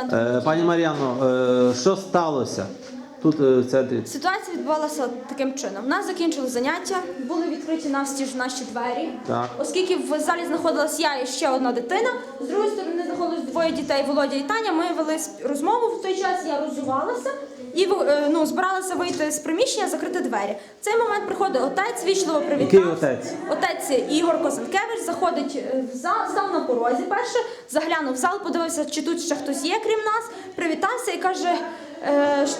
Е, Пані Мар'яно, е, що сталося тут е, в центрі? Ситуація відбувалася таким чином. У нас закінчили заняття, були відкриті навстіж наші двері. Так. Оскільки в залі знаходилась я і ще одна дитина, з другої сторони знаходилось двоє дітей Володя і Таня. Ми вели сп- розмову. В той час я роззувалася і е, ну, збиралися вийти з приміщення, закрити двері. В цей момент приходить отець, вічливо привітав. Який отець? Отець Ігор Козанкевич заходить е, в зал, став на порозі перше, заглянув в зал, подивився, чи тут ще хтось є, крім нас, привітався і каже,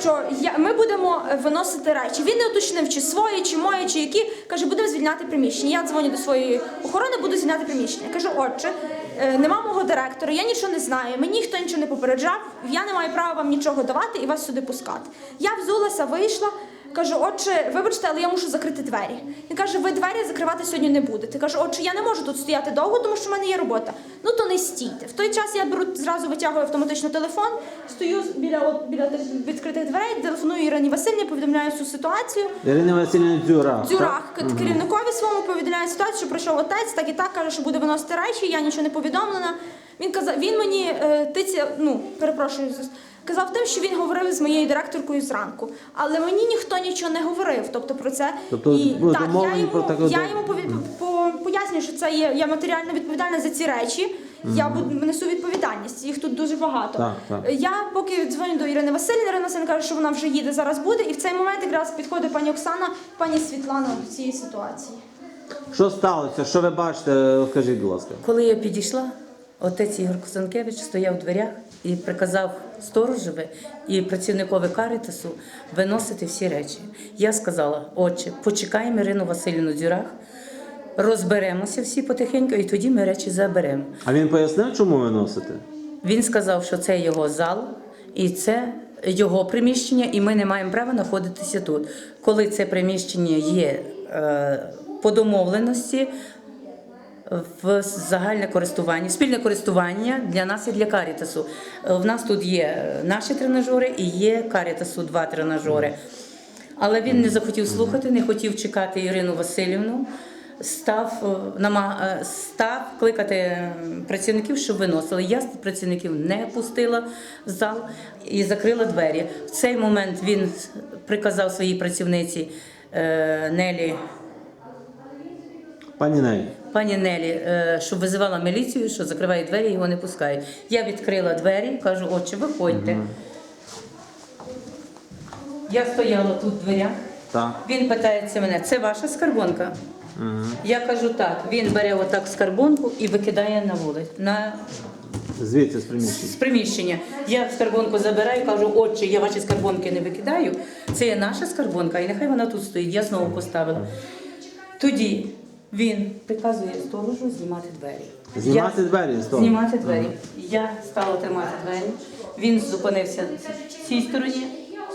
що я, ми будемо е, виносити речі. Він не уточнив, чи свої, чи мої, чи які. Каже, будемо звільняти приміщення. Я дзвоню до своєї охорони, буду звільняти приміщення. Кажу, отче, е, нема мого директора, я нічого не знаю, мені ніхто нічого не попереджав, я не маю права вам нічого давати і вас сюди пускати. Я взулася, вийшла. Кажу, отче, вибачте, але я мушу закрити двері. Він каже, ви двері закривати сьогодні не будете. Кажу, отче, я не можу тут стояти довго, тому що в мене є робота. Ну то не стійте. В той час я беру зразу витягую автоматично телефон, стою біля от, біля тих відкритих дверей, телефоную Ірині Васильівні, повідомляю цю ситуацію. Ірина Васильівна Дзюрах. Дзюрах к- керівникові своєму повідомляє ситуацію, що прийшов отець, так і так каже, що буде виносити речі. Я нічого не повідомлена. Він казав, він мені е, тиця, ну перепрошую, казав тим, що він говорив з моєю директоркою зранку, але мені ніхто нічого не говорив. Тобто про це Тобто і так, я йому, про таке я йому пові- по, пояснюю, що це є я матеріально відповідальна за ці речі. Я буду несу відповідальність. Їх тут дуже багато. Так, так. Я поки дзвоню до Ірини Васильівни, Ірина Васильівна каже, що вона вже їде, зараз буде. І в цей момент якраз підходить пані Оксана, пані Світлана до цієї ситуації. Що сталося? Що ви бачите? Скажіть, будь ласка. Коли я підійшла, отець Ігор Косанкевич стояв у дверях і приказав сторожеві і працівникові Карітасу виносити всі речі. Я сказала, отче, почекаємо Ірину Васильівну Дзюрах, розберемося всі потихеньку, і тоді ми речі заберемо. А він пояснив, чому ви носите? Він сказав, що це його зал і це його приміщення, і ми не маємо права знаходитися тут. Коли це приміщення є е, по домовленості в загальне користування, спільне користування для нас і для Карітасу. В нас тут є наші тренажери і є Карітасу два тренажери. Але він не захотів слухати, не хотів чекати Ірину Васильівну. Став, е, е, став кликати працівників, щоб виносили. Я працівників не пустила в зал і закрила двері. В цей момент він приказав своїй працівниці е, Нелі Пані Нелі. Пані Нелі, е, щоб визивала міліцію, що закриває двері, його не пускають. Я відкрила двері, кажу, отче, виходьте. Я стояла тут в дверях. Так. Він питається мене, це ваша скарбонка? Я кажу так. Він бере отак скарбонку і викидає на вулицю, на Звідси з приміщення. з приміщення. Я скарбонку забираю, кажу, отче, я ваші скарбонки не викидаю. Це є наша скарбонка, і нехай вона тут стоїть. Я знову поставила. Тоді він приказує сторожу знімати двері. Знімати Я- двері з того? Знімати двері. Я стала тримати двері. Він зупинився в цій стороні,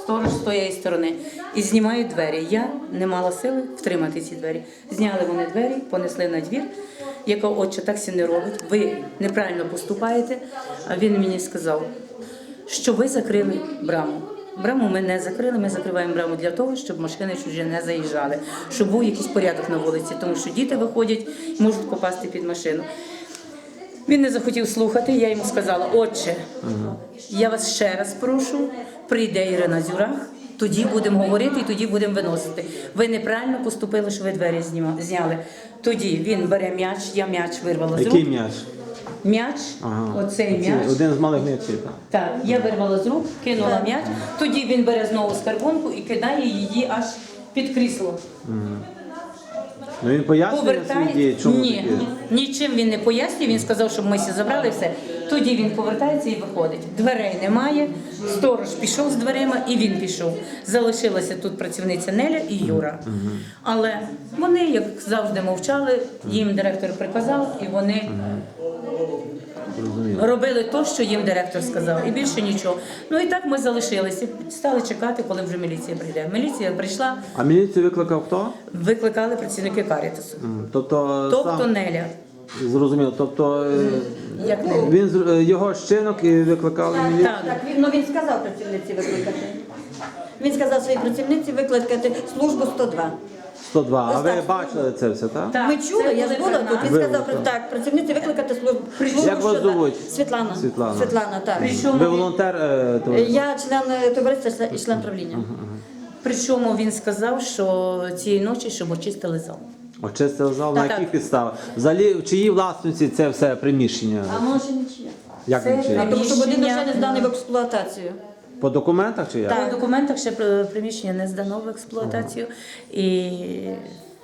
сторож з тієї сторони. І знімають двері. Я не мала сили втримати ці двері. Зняли вони двері, понесли на двір. Я кажу, отче, так сі не робить. Ви неправильно поступаєте. А він мені сказав, що ви закрили браму. Браму ми не закрили, ми закриваємо браму для того, щоб машини чужі не заїжджали, щоб був якийсь порядок на вулиці, тому що діти виходять і можуть попасти під машину. Він не захотів слухати, я йому сказала, отче, я вас ще раз прошу, прийде Ірина Зюрах, тоді будемо говорити і тоді будемо виносити. Ви неправильно поступили, що ви двері зняли. Тоді він бере м'яч, я м'яч вирвала з рук. Який м'яч? М'яч, Ага. оцей Оці- м'яч. Один з малих м'ячів. так. Так, я вирвала з рук, кинула м'яч, тоді він бере знову скарбонку і кидає її аж під крісло. Ну він пояснює свої дії, чому ні, такі? нічим він не пояснює. Він сказав, щоб ми всі забрали все. Тоді він повертається і виходить. Дверей немає. Сторож пішов з дверима, і він пішов. Залишилася тут працівниця Неля і Юра. Але вони, як завжди, мовчали. Їм директор приказав, і вони. Робили те, що їм директор сказав, і більше нічого. Ну і так ми залишилися. Стали чекати, коли вже міліція прийде. Міліція прийшла, А міліцію викликав хто? викликали працівники Карітасу. М, Тобто, Тобто сам... Неля. зрозуміло. Тобто е, Як Неля. він зр- е, його щинок і викликали міліцію. Так. Так, він, ну він сказав працівниці викликати. Він сказав своїй працівниці викликати службу 102. 102. А ви бачили це все, так? Так, Ми чули, це я ж була при тут. Він Ви сказав, були, так, працівниці викликати службу. службу, Як вас що, так. звуть? Світлана. Світлана. Світлана, так. Причому Ви він- волонтер е, товариства? Я член е, товариства і член правління. Причому він сказав, що цієї ночі, щоб очистили зал. Очистили зал, на Так, яких так. підставах? Взагалі, в чиїй власності це все приміщення? А може нічия. Як це нічиє? А тому що будинок ще не зданий в експлуатацію. По документах чи як? По документах ще при- приміщення не здано в експлуатацію, і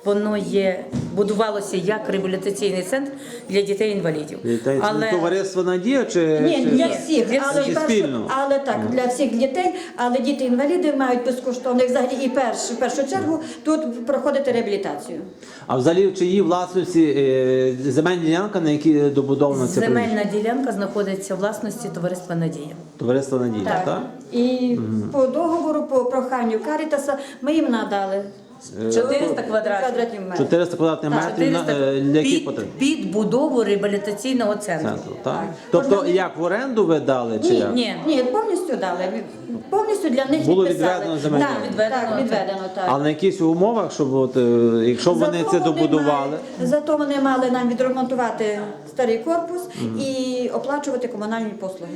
воно є будувалося як реабілітаційний центр для дітей-інвалідів. Дітей- Але Товариство Надія чи, Ні, чи... для всіх, для але, всіх. першу- Спільно. але так, для всіх дітей, але діти-інваліди мають безкоштовно, і взагалі і перш, в першу чергу тут проходити реабілітацію. А взагалі в чиїй власності е, земельна ділянка, на якій добудовано це приміщення? земельна ділянка знаходиться в власності товариства Надія. Товариство Надія, так? Так. І по договору, по проханню Карітаса ми їм надали 400 квадратів. квадратів метрів. 400 квадратних Так, метрів на, 400 е, для яких під, під будову реабілітаційного центру. Центру, так? Тобто як в оренду ви дали чи Ні, як? Ні. Ні, повністю дали. Повністю для них Було відписали. відведено земельну Так, ділянку. так, Відведено, відведено, так. А на якісь умовах, щоб от, е, якщо вони Зато це добудували, мали- зато вони мали нам відремонтувати старий корпус і оплачувати комунальні послуги.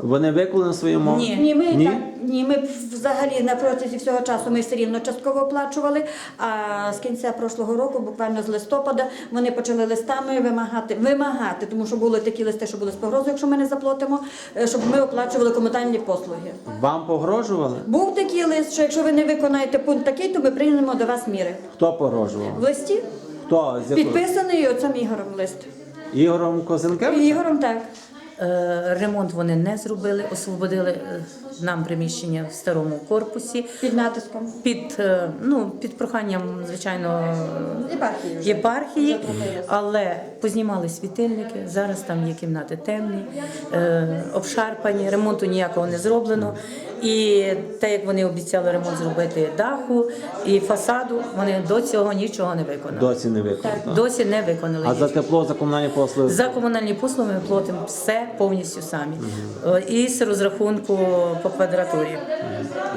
вони виконали свої умови? Ні. Ні, ми Ні? так ні, ми взагалі на протязі всього часу ми все рівно частково оплачували. А з кінця прошлого року, буквально з листопада, вони почали листами вимагати, вимагати, тому що були такі листи, що були з погрозою, якщо ми не заплатимо, е, щоб ми оплачували комунальні послуги. Вам погрожували? Був такий лист, що якщо ви не виконаєте пункт такий, то ми приймемо до вас міри. Хто погрожував? В листі Хто? З підписаний оцим Ігорем лист. Ігорем Козенкевичем? Ігорем так. Е, Ремонт вони не зробили, освободили е, нам приміщення в старому корпусі. Під натиском. Під, е, ну, під проханням, звичайно, Єпархії єпархії, але познімали світильники. Зараз там є кімнати темні, обшарпані, ремонту ніякого не зроблено. І те, як вони обіцяли ремонт зробити даху і фасаду, вони до цього нічого не виконали. Досі не виконали. так? Досі не виконали. А за нічого. тепло, за комунальні послуги? За комунальні послуги ми платимо все повністю самі. Е, І з розрахунку по квадратурі.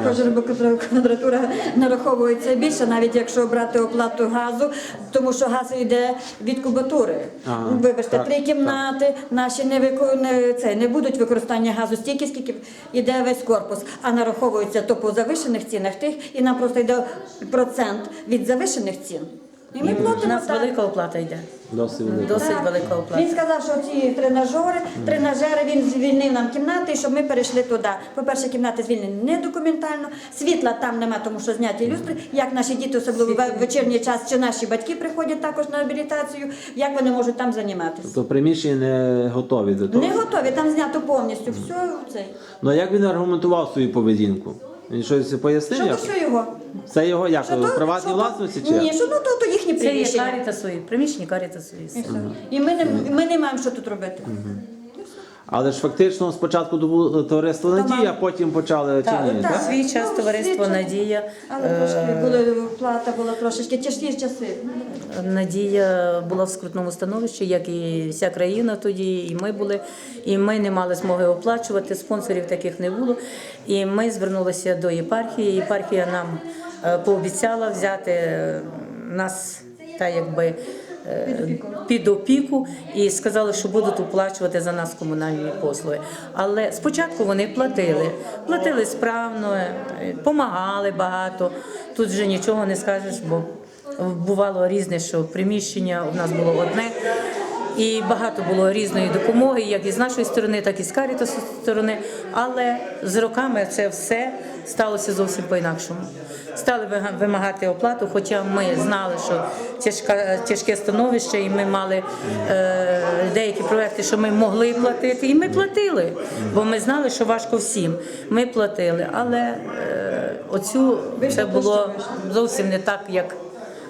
Кожен квадратура нараховується більше, навіть якщо брати оплату газу, тому що газ йде від кубатури. Ага, Вибачте, так, три кімнати наші не, вику... не, це, не будуть використання газу стільки, скільки йде весь корпус, а нараховується то по завишених цінах тих, і нам просто йде процент від завишених цін. І ми У платимо нас так. велика оплата йде. Досить велико. Досить велика оплата. Він сказав, що ці тренажери, тренажери він звільнив нам кімнати, щоб ми перейшли туди. По-перше, кімнати звільнені не документально, світла там нема, тому що зняті люстри. Як наші діти, особливо в вечірній час, чи наші батьки приходять також на реабілітацію, як вони можуть там займатися. Тобто приміщення не готові до того? Не готові, там знято повністю. Все цей. Ну а як він аргументував свою поведінку? Він щось пояснив? Що то як? що його? Це його як? Що то- приватній що то- власності чи? Ні, як? що ну то, то їхні Це є приміщення. карітасові, приміщення карітасові. І все. І ми не, ми не маємо що тут робити. Але ж фактично спочатку було товариство Надія, потім почали чи ні? так. так? Свій час товариство Свій час. Надія. Але е, трошки були, плата була трошечки тяжкі часи. Надія була в скрутному становищі, як і вся країна тоді, і ми були. І ми не мали змоги оплачувати, спонсорів таких не було. І ми звернулися до єпархії. Єпархія нам е, пообіцяла взяти е, нас та якби. Під опіку і сказали, що будуть оплачувати за нас комунальні послуги. Але спочатку вони платили, платили справно, допомагали багато. Тут вже нічого не скажеш, бо бувало різне, що приміщення у нас було одне. І багато було різної допомоги, як і з нашої сторони, так і з Карітасу сторони. Але з роками це все сталося зовсім по-інакшому. Стали вимагати оплату, хоча ми знали, що тяжка, тяжке становище, і ми мали е, деякі проекти, що ми могли платити, і ми платили, бо ми знали, що важко всім. Ми платили, але е, оцю це було зовсім не так, як.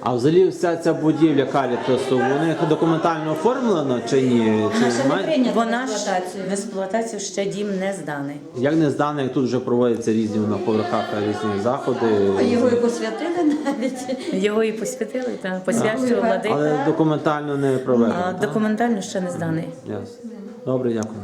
А взагалі вся ця будівля Карітасу, у них документально оформлена чи ні? Вона Чи ще не має- прийнята в Вона ж експлуатацію. в експлуатацію ще дім не зданий. Як не здане, як тут вже проводяться різні на поверхах різні заходи. Його і посвятили навіть. Його і посвятили та посвячував Ага. владика. Але документально не проведено. А документально ще не зданий. Ясно. Добре, дякую.